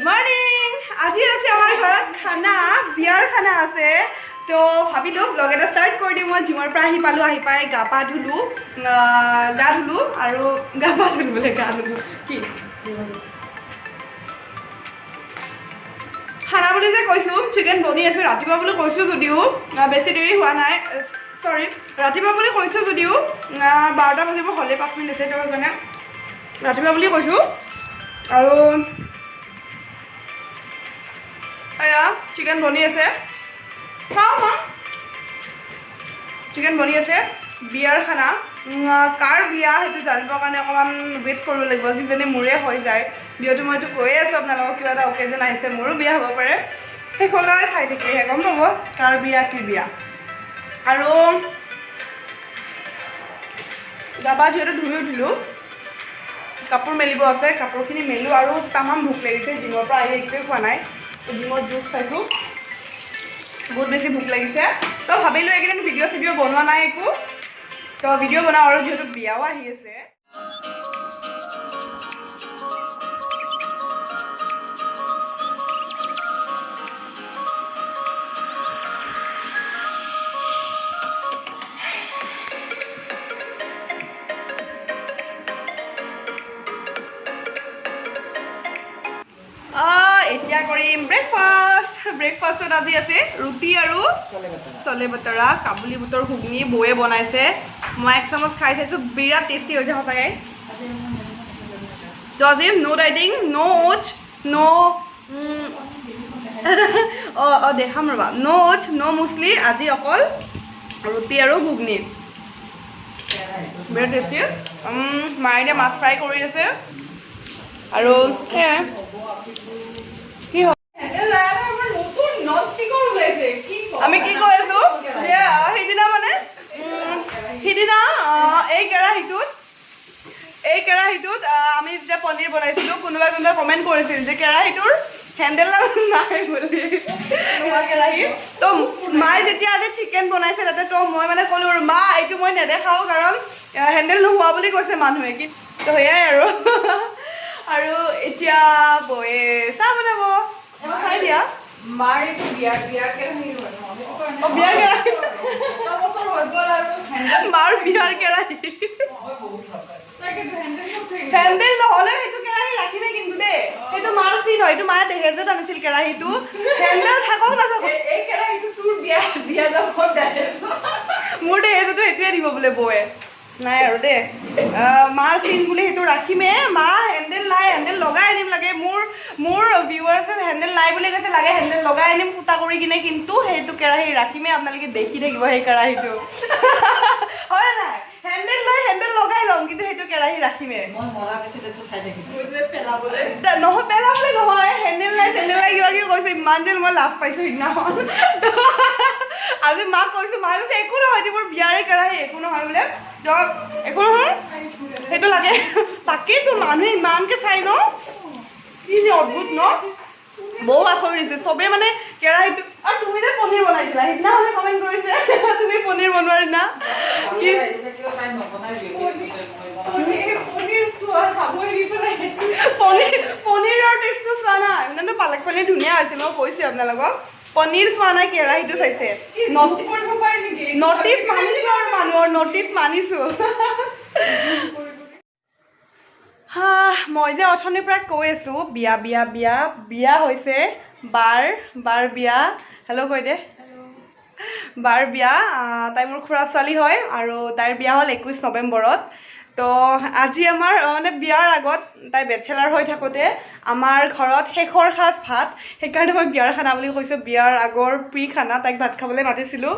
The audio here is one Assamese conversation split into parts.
মৰ্ণিং আজি আছে আমাৰ ঘৰত খানা বিয়াৰ খানা আছে। তো ভাবিলোঁ ব্লগ এটা ষ্টাৰ্ট কৰি দিওঁ মই জিমৰ পৰা আহি পালোঁ আহি পাই গা পা ধুলোঁ গা ধুলোঁ আৰু গা পা ধুলোঁ গা ধুলোঁ। কি? খানা বুলি যে কৈছোঁ চিকেন বনি আছোঁ ৰাতিপুৱা বুলি কৈছোঁ যদিও বেছি দেৰি হোৱা নাই চৰি ৰাতিপুৱা বুলি কৈছোঁ যদিও বাৰটা বাজিব হ'লে পাঁচ মিনিট আছে কাৰণে ৰাতিপুৱা বুলি কৈছোঁ। আৰু এয়া চিকেন বনি আছে। খাওঁ মা চিকেন বনি আছে বিয়াৰ খানা। কাৰ বিয়া সেইটো জানিবৰ কাৰণে অকণমান ৱেইট কৰিব লাগিব যিজনী মোৰে হৈ যায়। যিহেতু মইতো কৈয়ে আছোঁ আপোনালোকক কিবা এটা অকেজন আহিছে মোৰো বিয়া হ'ব পাৰে। সেইখনলৈ চাই থাকিলেহে গম পাব? কাৰ বিয়া কি বিয়া। আৰু গাবা যিহেতু ধুই উঠিলোঁ। কাপোৰ মেলিব আছে কাপোৰখিনি মেলোঁ আৰু তামাম ভোক লাগিছে জিমৰ পৰা আহি একোৱেই খোৱা নাই। জিমত জুচ খাইছোঁ। বহুত বেছি ভোক লাগিছে। তো ভাবিলোঁ এইকেইদিন ভিডিঅ' চিডিঅ' বনোৱা নাই একো। তো ভিডিঅ' বনাওঁ আৰু যিহেতু বিয়াও আহি আছে। এতিয়া কৰিম. ব্ৰেকফাষ্ট ব্ৰেকফাষ্টত আজি আছে ৰুটি আৰু চলে বতৰা কাবুলি বুটৰ ঘুগনি বৌয়ে বনাইছে। মই এক চামুচ খাই চাইছোঁ বিৰাট টেষ্টি হৈছে সঁচাকৈ। তো আজি ন' ডাইটিং ন' অ'টছ ন' অঁ অঁ দেখাম ৰ'বা। ন' অ'টছ ন' মুছলি আজি অকল ৰুটি আৰু ঘুগনি। বিৰাট টেষ্টি মায়ে এতিয়া মাছ ফ্ৰাই কৰি আছে। আৰু সেয়াই কি হ'ল আমি কি কৈ আছো? যে সেইদিনা মানে সিদিনা এই কেৰাহীটোত এই কেৰাহীটোত আমি যেতিয়া পনীৰ বনাইছিলোঁ কোনোবাই কোনোবাই কমেণ্ট কৰিছিল যে কেৰাহীটোৰ হেণ্ডেল নাই বুলি। কেৰাহী তো মায়ে যেতিয়া আজি চিকেন বনাইছে তাতে তো মই মানে ক'লো মা এইটো মই নেদেখাওঁ কাৰণ হেণ্ডেল নোহোৱা বুলি কৈছে মানুহে। কি তো সেয়াই আৰু। আৰু এতিয়া বৌয়ে চাহ বনাব। খাই দিয়া। মাৰ এইটো বিয়াৰ বিয়াৰ কেৰাহী বিয়াৰ বছৰ হৈ গ'ল আৰু হেণ্ডেল মাৰ বিয়াৰ কেৰাহী। নহ'লেও সেইটো কেৰাহী ৰাখিমেই কিন্তু দেই সেইটো মাৰ চিন হয় এইটো মায়ে দেহেজত আনিছিল কেৰাহীটো। হেণ্ডেল থাকক নাথাকক এই- কেৰাহীটো তোৰ বিয়া বিয়া যাব। মোৰ দেহেজতো সেইটোৱে দিব বোলে বৌয়ে। নাই আৰু দেই মাৰ চিন বুলি সেইটো ৰাখিমেই মা হেণ্ডেল নাই হেণ্ডেল লগাই আনিম লাগে। মোৰ মোৰ ভিউৱাৰ্ছে হেণ্ডেল নাই বুলি কৈছে লাগে হেণ্ডেল লগাই আনিম ফুটা কৰি কিনে কিন্তু সেইটো কেৰাহী ৰাখিমেই আপোনালোকে দেখি থাকিব সেই কেৰাহীটো। হয় নাই? হেণ্ডেল লৈ হেণ্ডেল লগাই ল'ম কিন্তু সেইটো কেৰাহী। তা- নহয় পেলাবলৈ নহয় হেণ্ডেল নাই চেণ্ডেল নাই কিবা কিবি কৈছে ইমান যেন মই লাজ পাইছোঁ সিদিনাখন। আজি মাক কৈছোঁ মায়ে কৈছে একো নহয় মোৰ বিয়াৰে কেৰাহী একো নহয় বোলে। একো নহয়? সেইটো লাগে। তাকেইতো মানুহে ইমানকৈ চাই ন? কি যে অদ্ভুত ন? বৌ আচৰিত হৈছে। চবেই মানে কেৰাহীটো আৰু তুমি যে পনীৰ বনাইছিলা সিদিনাখনে কমেণ্ট কৰিছে তুমি পনীৰ বনোৱাৰ দিনা। পনীৰৰ টেষ্টটো চোৱা নাই মানে পালক পনীৰ ধুনীয়া হৈছিল মই কৈছোঁ আপোনালোকক। পনীৰ চোৱা নাই কেৰাহীটো চাইছে। কি নটি- জোক কৰিব পাৰি নেকি? নটিচ মানিছোঁ আৰু মানুহৰ নটিচ মানিছোঁ। মই যে অথনিৰ পৰা কৈ আছোঁ বিয়া বিয়া বিয়া বিয়া হৈছে বাৰ বাৰ বিয়া। হেল্ল' কৈ দে। বাৰ বিয়া তাই মোৰ খুৰা ছোৱালী হয় আৰু তাইৰ বিয়া হ'ল একৈছ নৱেম্বৰত। তো আজি আমাৰ মানে বিয়াৰ আগত তাই বেচেলাৰ হৈ থাকোঁতে আমাৰ ঘৰত শেষৰ সাজ ভাত সেইকাৰণে মই বিয়াৰ খানা বুলি কৈছোঁ। বিয়াৰ আগৰ প্ৰি খানা তাইক ভাত খাবলৈ মাতিছিলোঁ।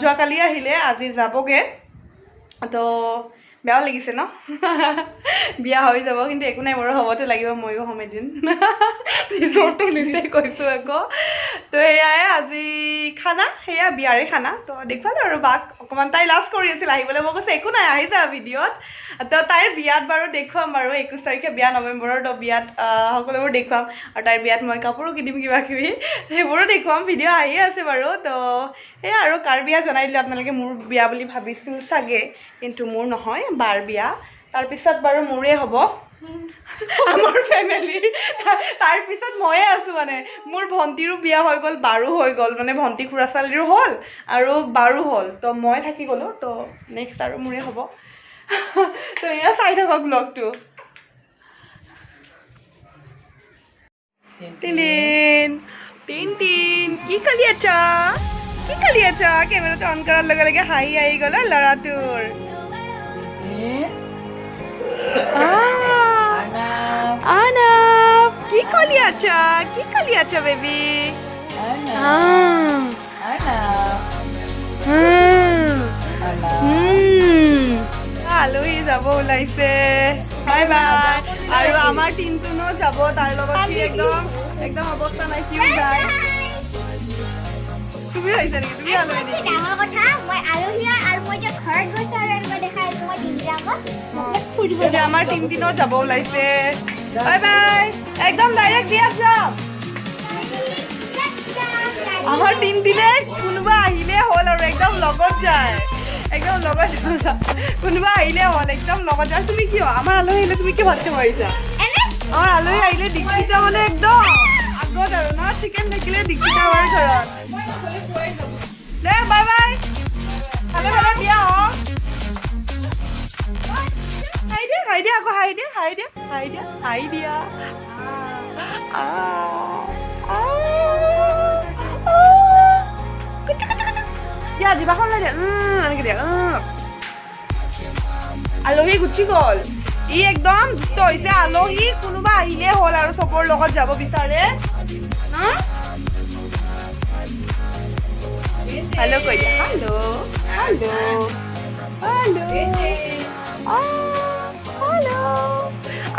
যোৱাকালি আহিলে আজি যাবগৈ। তো বেয়াও লাগিছে ন? বিয়া হৈ যাব কিন্তু একো নাই বাৰু হ'বতো লাগিব ময়ো হ'ম এদিন। নিজৰটো নিজে কৈছোঁ আকৌ। তো সেয়াই আজি খানা সেয়া বিয়াৰে খানা। তো দেখুৱালোঁ আৰু বাক অকণমান তাই লাজ কৰি আছিল আহিবলৈ। মই কৈছোঁ একো নাই আহি যা ভিডিঅ'ত। তো তাইৰ বিয়াত বাৰু দেখুৱাম বাৰু একৈছ তাৰিখে বিয়া নৱেম্বৰৰ তো বিয়াত সকলোবোৰ দেখুৱাম। আৰু তাইৰ বিয়াত মই কাপোৰো কিনিম কিবা কিবি সেইবোৰো দেখুৱাম। ভিডিঅ' আহিয়ে আছে বাৰু। তো সেয়া আৰু কাৰ বিয়া জনাই দিলোঁ আপোনালোকে মোৰ বিয়া বুলি ভাবিছিল চাগে। কিন্তু মোৰ নহয়, বাৰ বিয়া। তাৰপিছত বাৰু মোৰে হ'ব। আমাৰ ফেমিলিৰ তাৰ পিছত ময়ে আছো মানে। মোৰ ভণ্টিৰো বিয়া হৈ গ'ল, বাৰো হৈ গ'ল। মানে ভণ্টি খুৰা ছোৱালীৰো হ'ল আৰু বাৰো হ'ল। তো মই থাকি গ'লোঁ। তো নেক্সট আৰু মোৰে হ'ব। তো এয়া চাই থাকক ব্লগটো টিন টিন টিন কি কৰি আছা? কি কৰি আছা? কেমেৰাটো অন কৰাৰ লগে লগে হাঁহি আহি গ'ল ল'ৰাটোৰ। আছা কি কৰি আছা বেবি আলহী যাব ওলাইছে। বাই বাই আৰু আমাৰ টিনটুনো যাব তাৰ লগত সি একদম একদম অৱস্থা নাই সিও যায় তুমি আহিছা নেকি? তুমি আলহী নেকি? ডাঙৰ কথা মই আলহী আৰু মই এতিয়া ঘৰত গৈছো আৰু মই দিল্লীৰ আগত মই ফুৰিব আমাৰ টিনটিনো যাব ওলাইছে। বাই বাই একদম ডাইৰেক্ট বিয়াত যাম আমাৰ টিনটিনে কোনোবা আহিলে হ'ল আৰু একদম লগত যায়। একদম লগত। কোনোবা আহিলে হ'ল একদম লগত যায়। তুমি কিয়? আমাৰ আলহী আহিলে তুমি কি ভাতটো মাৰিছা? এনে? আমাৰ আলহী আহিলে দীক্ষিতা মানে একদম আগত আৰু ন? চিকেন থাকিলে দীক্ষিতা আমাৰ ঘৰত। দে বাই বাই ভালে ভালে বিয়া হওক হাই দিয়া হাই দিয়া আকৌ হাই দিয়া হাই দিয়া হাই দিয়া হাই দিয়া। আহ, আহ, কুচু, কুচু, কুচু। দিয়া জিভাখন লৈ দিয়া উম, দিয়া উম। আলহী গুচি গ'ল ই একদম দুষ্ট হৈছে আলহী কোনোবা আহিলে হ'ল আৰু চবৰ লগত যাব বিচাৰে হেল্ল' কৈ হেল্ল' হেল্ল' হেল্ল'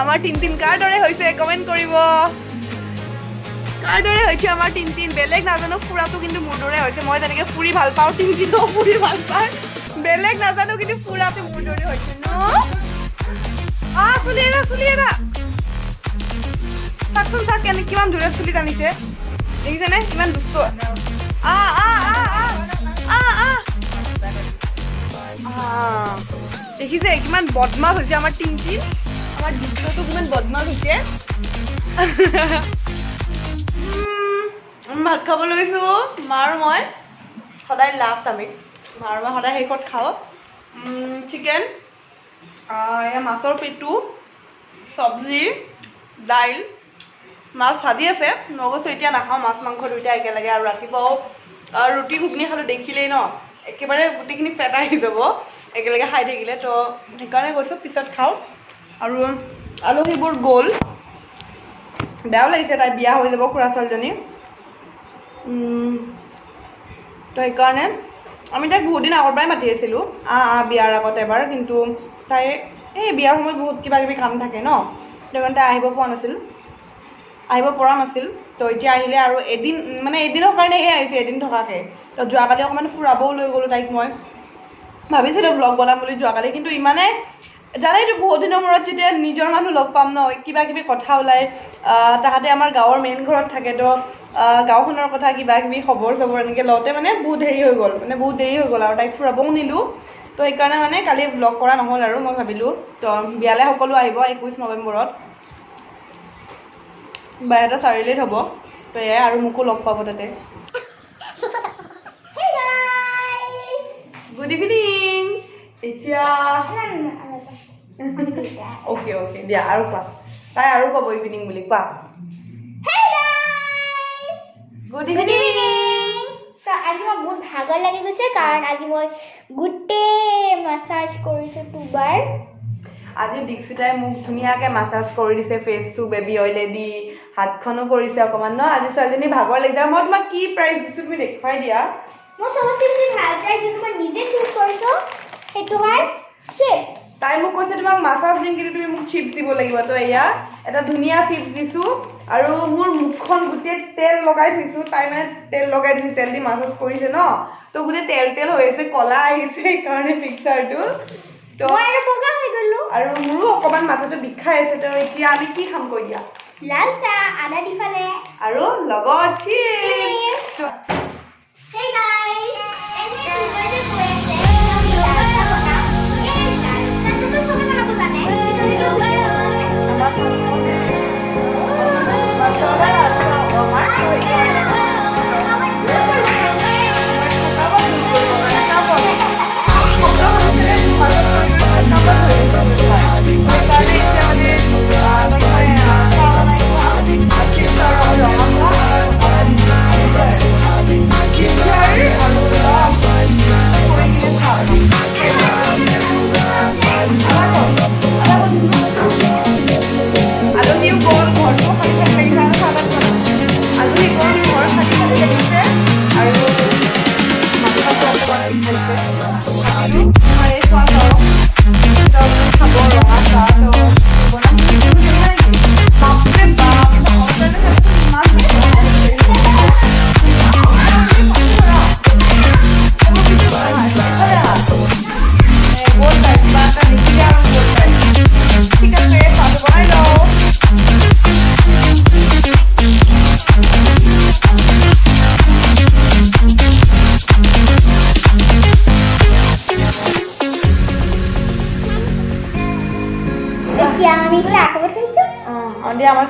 আমাৰ টিনটিন কাৰ দৰে হৈছে কমেণ্ট কৰিব কাৰ দৰে হৈছে আমাৰ টিনটিন বেলেগ নাজানো ফুৰাটো কিন্তু মোৰ দৰে হৈছে। মই যেনেকে ফুৰি ভালো পাওঁ টিনটিনো ফুৰি ভালো পায়। বেলেগ নাজানো কিন্তু ফুৰাটো মোৰ দৰে হৈছে ন? আ চুলি এৰা চুলি এৰা। চাকচোন চাক কেনে কিমান দূৰে চুলি টানিছে। দেখিছেনে? কিমান দুষ্ট। আ আ আ আ আ আ। আহ, দেখিছে কিমান বদমাছ হৈছে আমাৰ টিংটিন আমাৰ দুষ্টটো কিমান বদমাছ হৈছে। ভাত খাব লৈছোঁ মা আৰু মই। সদায় লাষ্ট আমি। মা আৰু মই সদায় শেষত খাওঁ। চিকেন এয়া মাছৰ পেটু চব্জি দাইল মাছ ভাজি আছে। কৈছোঁ এতিয়া নাখাওঁ মাছ মাংস দুইটা একেলগে আৰু ৰাতিপুৱাও ৰুটি ঘুগনি খালোঁ দেখিলেই ন। একেবাৰে গোটেইখিনি ফেট আহি যাব। একেলগে খাই থাকিলে। তো সেইকাৰণে কৈছোঁ পিছত খাওঁ। আৰু আলহীবোৰ গ'ল। বেয়াও লাগিছে তাই বিয়া হৈ যাব খুৰা ছোৱালীজনী তো সেইকাৰণে আমি তাইক বহুত দিন আগৰ পৰাই মাতি আছিলোঁ। আ আ বিয়াৰ আগত এবাৰ কিন্তু তাই এই বিয়াৰ সময়ত বহুত কিবা কিবি কাম থাকে ন? সেইটো কাৰণে তাই আহিব পৰা নাছিল। আহিব পৰা নাছিল। তো এতিয়া আহিলে আৰু এদিন মানে এদিনৰ কাৰণেহে আহিছে এদিন থকাকৈ। তো যোৱাকালি অকণমান ফুৰাবও লৈ গ'লোঁ তাইক মই। ভাবিছিলোঁ ভ্লগ বনাম বুলি যোৱাকালি কিন্তু ইমানে জানাইতো বহুত দিনৰ মূৰত যেতিয়া নিজৰ মানুহ লগ পাম ন কিবা কিবি কথা ওলায় তাহাঁতে আমাৰ গাঁৱৰ মেইন ঘৰত থাকে তো গাঁওখনৰ কথা কিবা কিবি খবৰ চবৰ এনেকৈ লওঁতে মানে বহুত হেৰি হৈ গ'ল মানে বহুত দেৰি হৈ গ'ল আৰু তাইক ফুৰাবও নিলোঁ। তো সেইকাৰণে মানে কালি ভ্লগ কৰা নহ'ল আৰু মই ভাবিলোঁ তো বিয়ালৈ সকলো আহিব একৈছ নৱেম্বৰত। বাইহাটা চাৰিআলিত হ'ব তো এয়াই আৰু মোকো লগ পাব তাতে! গুড ইভিনিং এতিয়া অ'কে অ'কে দিয়া আৰু কোৱা। তাই আৰু ক'ব ইভিনিং বুলি কোৱা! গুড ইভিনিং আজি মই বহুত ভাগৰ লাগি গৈছে কাৰণ আজি মই গোটেই মাছাজ কৰিছোঁ দুবাৰ। আজি দীক্ষিতাই মোক ধুনীয়াকৈ মাছাজ কৰি দিছে ফেচটো বেবী অইলেদি হাতখনো কৰিছে অকণমান ন? আজি ছোৱালীজনী ভাগৰ লাগিছে। মই তোমাক কি প্ৰাইজ দিছোঁ তুমি দেখুৱাই দিয়া। মই চবতছে বেছি ভাল পাই যোনটো মই নিজে চুজ কৰিছোঁ সেইটো হয় চিপছ তাই মোক কৈছে তোমাক মাছাজ দিম কিন্তু তুমি মোক চিপছ দিব লাগিব তো এয়া। এটা ধুনীয়া চিপছ দিছোঁ আৰু মোৰ মুখখন গোটেই তেল লগাই থৈছোঁ। তাই মানে তেল লগাই দিছে তেল দি মাছাজ কৰিছে ন। তো গোটেই তেল তেল হৈ আছে ক'লা আহিছে সেইকাৰণে পিকচাৰটো তো আৰু বগা হৈ গ'লো। আৰু মোৰো অকণমান মাথাটো বিষাই আছে তো এতিয়া আমি কি খাম কৈ দিয়া। লাল চাহ আদা দি ফালে। আৰু লগত চিপছ Wow.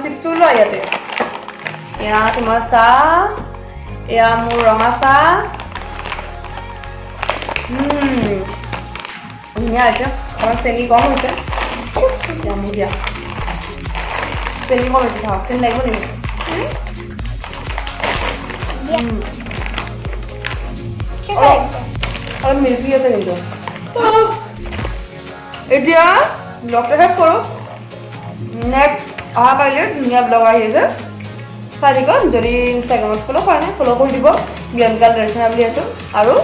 আমাৰ চিপছটো লোৱা ইয়াতে। এয়া তোমাৰ চাহ এয়া মোৰ ৰঙা চাহ ধুনীয়া হৈছে অকণমান চেনি কম হৈছে। দিয়া মোৰ দিয়া। চেনি কম হৈছে খাওঁ চেনি লাগিব নেকি? অলপ মিল্কি আছে কিন্তু। এতিয়া ব্লগটো শেষ কৰোঁ। নেক্সট অহাকালিলৈ ধুনীয়া ব্লগ আহি আছে। চাই থাকিব যদি ইনষ্টাগ্ৰামত ফ'ল' কৰা নাই ফ'ল' কৰি দিব। বিয়নকাল দৰ্শনা বুলি আছোঁ আৰু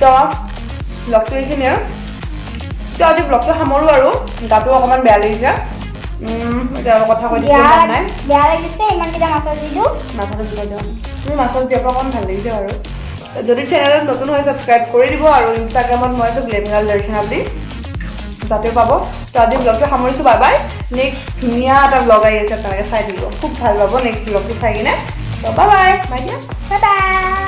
তো ব্লগটো এইখিনিয়ে। তো আজি ব্লগটো সামৰোঁ আৰু। গাটো অকণমান বেয়া লাগিছে। কথা কৈ নাই। বেয়া লাগিছে ইমানকেইটা মাছৰ দিলোঁ ধুই দিওঁ। মোৰ মাছৰ জীয়াৰ পৰা অকণ ভালো লাগিছে বাৰু। যদি চেনেলত নতুন হয় ছাবস্ক্ৰাইব কৰি দিব আৰু ইনষ্টাগ্ৰামত মই আছোঁ গ্লেমিঙাল দৰ্শনা বুলি। তাতেও পাব। তো আজি ব্লগটো সামৰিছোঁ বাই বাই নেক্সট ধুনীয়া এটা ব্লগ আহি আছে, আপোনালোকে চাই দিব খুব ভালো পাব নেক্সট ব্লগটো চাই কিনে। তো বাই বাই বাই দিয়া। Bye bye